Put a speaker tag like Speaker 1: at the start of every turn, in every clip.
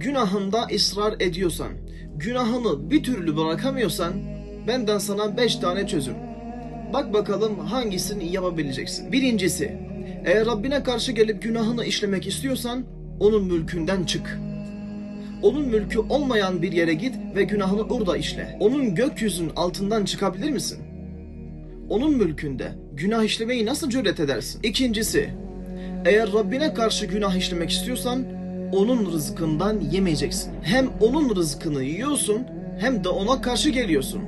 Speaker 1: günahında ısrar ediyorsan, günahını bir türlü bırakamıyorsan benden sana 5 tane çözüm. Bak bakalım hangisini yapabileceksin. Birincisi, eğer Rabbine karşı gelip günahını işlemek istiyorsan onun mülkünden çık. Onun mülkü olmayan bir yere git ve günahını orada işle. Onun gökyüzünün altından çıkabilir misin? Onun mülkünde günah işlemeyi nasıl cüret edersin? İkincisi, eğer Rabbine karşı günah işlemek istiyorsan onun rızkından yemeyeceksin. Hem onun rızkını yiyorsun hem de ona karşı geliyorsun.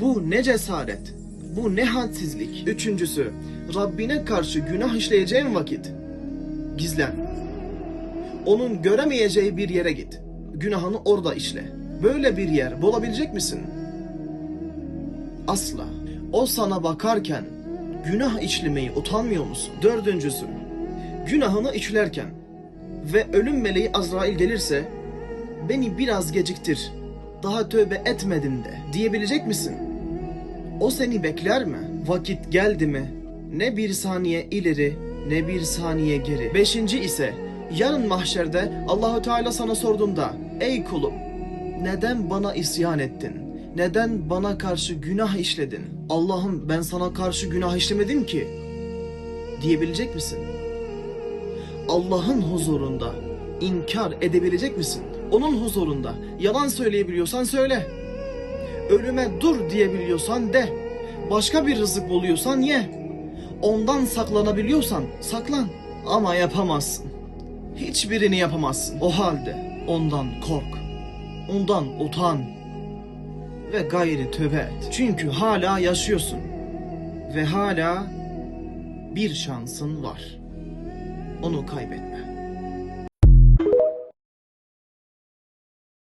Speaker 1: Bu ne cesaret, bu ne hadsizlik. Üçüncüsü, Rabbine karşı günah işleyeceğin vakit gizlen. Onun göremeyeceği bir yere git. Günahını orada işle. Böyle bir yer bulabilecek misin? Asla. O sana bakarken günah işlemeyi utanmıyor musun? Dördüncüsü, günahını işlerken ve ölüm meleği Azrail gelirse beni biraz geciktir, daha tövbe etmedim de diyebilecek misin? O seni bekler mi? Vakit geldi mi? Ne bir saniye ileri ne bir saniye geri. Beşinci ise yarın mahşerde Allahu Teala sana sorduğunda ey kulum neden bana isyan ettin? Neden bana karşı günah işledin? Allah'ım ben sana karşı günah işlemedim ki diyebilecek misin? Allah'ın huzurunda inkar edebilecek misin? Onun huzurunda yalan söyleyebiliyorsan söyle. Ölüme dur diyebiliyorsan de. Başka bir rızık buluyorsan ye. Ondan saklanabiliyorsan saklan. Ama yapamazsın. Hiçbirini yapamazsın. O halde ondan kork. Ondan utan. Ve gayri tövbe et. Çünkü hala yaşıyorsun. Ve hala bir şansın var. Onu kaybetme.